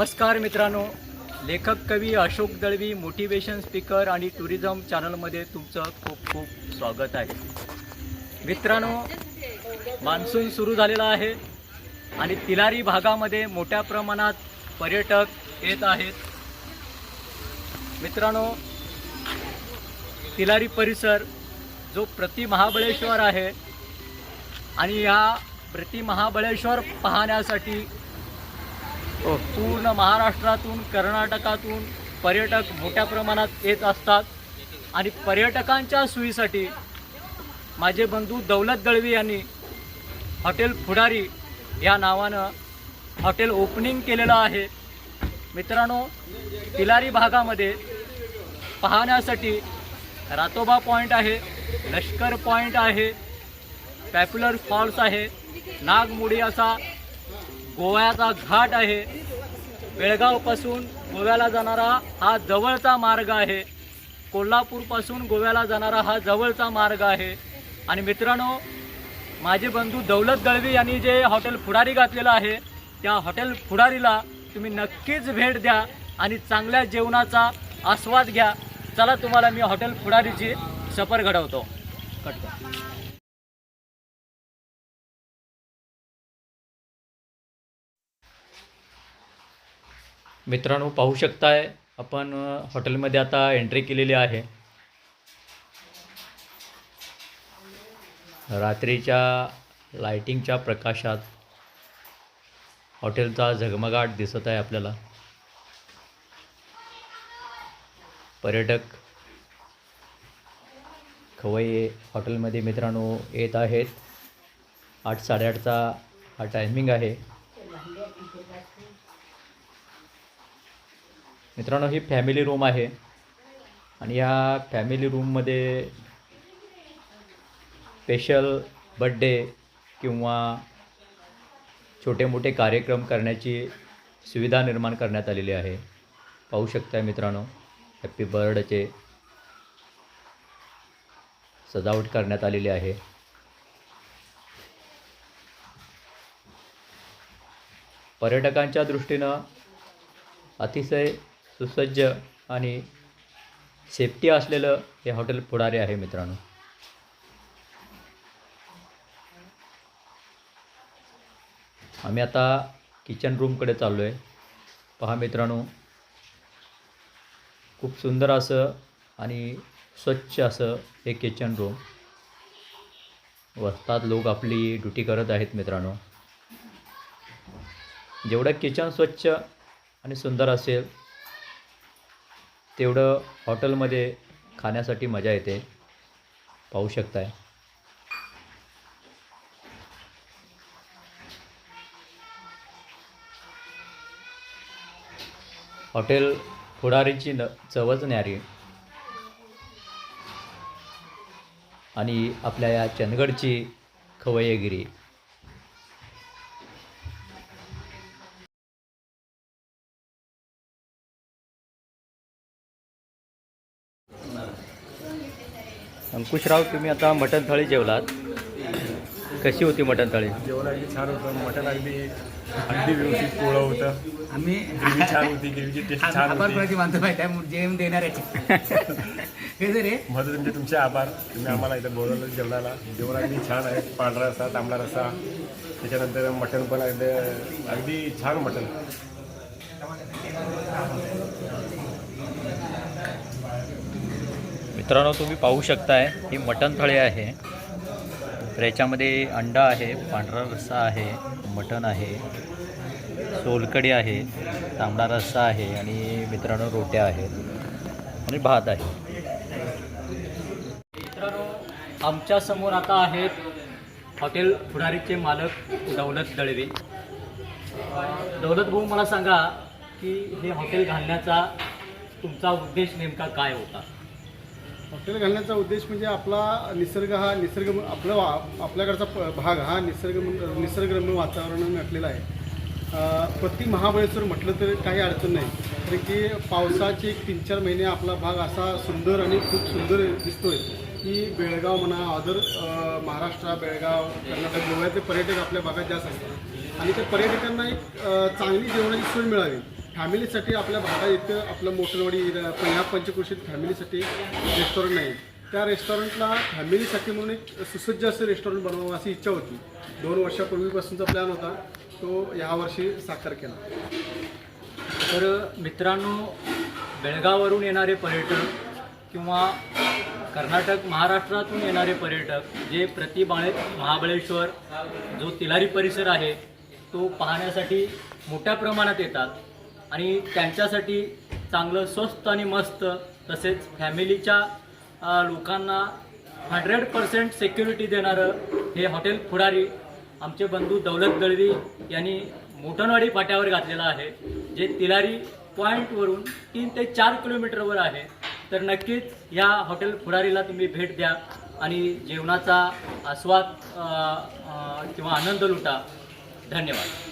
नमस्कार मित्रांनो. लेखक कवी अशोक दळवी मोटिवेशन स्पीकर आणि टुरिझम चॅनलमध्ये तुमचं खूप खूप स्वागत आहे. मित्रांनो मान्सून सुरू झालेला आहे आणि तिलारी भागामध्ये मोठ्या प्रमाणात पर्यटक येत आहेत. मित्रांनो तिलारी परिसर जो प्रति महाबळेश्वर आहे आणि या प्रति महाबळेश्वर पाहण्यासाठी पूर्ण महाराष्ट्रातून कर्नाटकातून पर्यटक मोठ्या प्रमाणात येत असतात. आणि पर्यटकांच्या सोयीसाठी माझे बंधू दौलत दळवी यांनी हॉटेल फुडारी या नावानं हॉटेल ओपनिंग केलेलं आहे. मित्रांनो तिलारी भागामध्ये पाहण्यासाठी रातोबा पॉईंट आहे लष्कर पॉईंट आहे पॅप्युलर फॉल्स आहे नागमुडी असा गोव्याचा घाट आहे. बेळगावपासून गोव्याला जाणारा हा जवळचा मार्ग आहे. कोल्हापूरपासून गोव्याला जाणारा हा जवळचा मार्ग आहे. आणि मित्रांनो माझे बंधू दौलत दळवी यांनी जे हॉटेल फुडारी घातलेलं आहे त्या हॉटेल फुडारीला तुम्ही नक्कीच भेट द्या आणि चांगल्या जेवणाचा आस्वाद घ्या. चला तुम्हाला मी हॉटेल फुडारीची सफर घडवतो. कट मित्रांनो पाहू शकताय आपण हॉटेलमध्ये आता एंट्री केलेली आहे. रात्रीच्या लाइटिंगच्या प्रकाशात हॉटेलचा झगमगाट दिसत आहे आपल्याला. पर्यटक खवई हॉटेलमध्ये मित्रांनो येत आहेत. आठ साडेआठचा हा टायमिंग आहे. मित्रांनो ही फॅमिली रूम आहे. आणि या फॅमिली रूममध्ये स्पेशल बड्डे किंवा छोटे मोठे कार्यक्रम करण्याची सुविधा निर्माण करण्यात आलेली आहे. पाहू शकता मित्रांनो हॅप्पी बर्थडेचे सजावट करण्यात आलेली आहे. पर्यटकांच्या दृष्टीनं अतिशय सुसज्ज आणि सेफ्टी असलेलं हे हॉटेल पुढारी आहे मित्रांनो. आम्ही आता किचन रूमकडे चाललो आहे पहा मित्रांनो खूप सुंदर असं आणि स्वच्छ असं हे किचन रूम वस्तात लोक आपली ड्युटी करत आहेत मित्रांनो. जेवढं किचन स्वच्छ आणि सुंदर असेल तेवढं हॉटेलमध्ये खाण्यासाठी मजा येते. पाहू शकताय. हॉटेल फुडारीची न चवच न्यारी. आणि आपल्या या चंदगडची खवय्यगिरी. अंकुशराव तुम्ही आता मटण थाळी जेवलात. कशी होती मटण थाळी? जेवण अगदी छान होतं. मटण अगदी अगदी व्यवस्थित पोळं होतं. आम्ही ग्रेव्ही छान होती. ग्रेव्हीची टेस्ट छान आभार होती. मानतो माहिती आहे जेवण देणाऱ्याचे कसं रे. माझं तुमचे तुमचे आभार. तुम्ही आम्हाला इथं बोलवलं जेवणाला. जेवण अगदी छान आहे. पांढरा रस्सा तांबडा रस्सा. त्याच्यानंतर मटण पण अगदी अगदी छान मटण. मित्रांनो तुम्ही पाहू शकताय ही मटण थळे आहे. तर याच्यामध्ये अंडा आहे पांढरा रस्सा आहे मटण आहे सोलकडी आहे तांबडा रस्सा आहे आणि मित्रांनो रोट्या आहेत आणि भात आहे. मित्रांनो आमच्यासमोर आता आहेत हॉटेल फुडारीचे मालक दौलत दळवे. दौलत भाऊ मला सांगा की हे हॉटेल घालण्याचा तुमचा उद्देश नेमका काय होता? हॉटेल घालण्याचा उद्देश म्हणजे आपला निसर्ग हा निसर्ग आपला वा- आपल्याकडचा प- भाग हा निसर्ग निसर्गरम्य वातावरण नटलेला आहे. प्रति महाबळेश्वर म्हटलं तर काही अडचण नाही. कारण की पावसाचे एक तीन चार महिने आपला भाग असा सुंदर आणि खूप सुंदर दिसतोय की बेळगाव म्हणा अदर महाराष्ट्र बेळगाव कर्नाटक गोव्याचे पर्यटक आपल्या भागात जास्त असतात. आणि त्या पर्यटकांना एक चांगली जेवणाची सोय मिळावी. फॅमिलीसाठी आपल्या भागा इथं आपलं मोटरवाडी ह्या पंचक्रोशीत फॅमिलीसाठी रेस्टॉरंट नाही. त्या रेस्टॉरंटला फॅमिलीसाठी म्हणून एक सुसज्ज असं रेस्टॉरंट बनवावं अशी इच्छा होती. दोन वर्षापूर्वीपासूनचा प्लॅन होता. तो यावर्षी साकार केला. तर मित्रांनो बेळगाववरून येणारे पर्यटक किंवा कर्नाटक महाराष्ट्रातून येणारे पर्यटक जे प्रतिबाळे महाबळेश्वर जो तिलारी परिसर आहे तो पाहण्यासाठी मोठ्या प्रमाणात येतात. आणि त्यांच्यासाठी चांगलं स्वस्त आणि मस्त तसेच फॅमिलीच्या लोकांना हंड्रेड पर्सेंट सेक्युरिटी देणारं हे हॉटेल फुडारी आमचे बंधू दौलत दळवी यांनी मोठणवाडी फाट्यावर घातलेलं आहे जे तिलारी पॉईंटवरून तीन ते चार किलोमीटरवर आहे. तर नक्कीच या हॉटेल फुडारीला तुम्ही भेट द्या आणि जेवणाचा आस्वाद किंवा आनंद लुटा. धन्यवाद.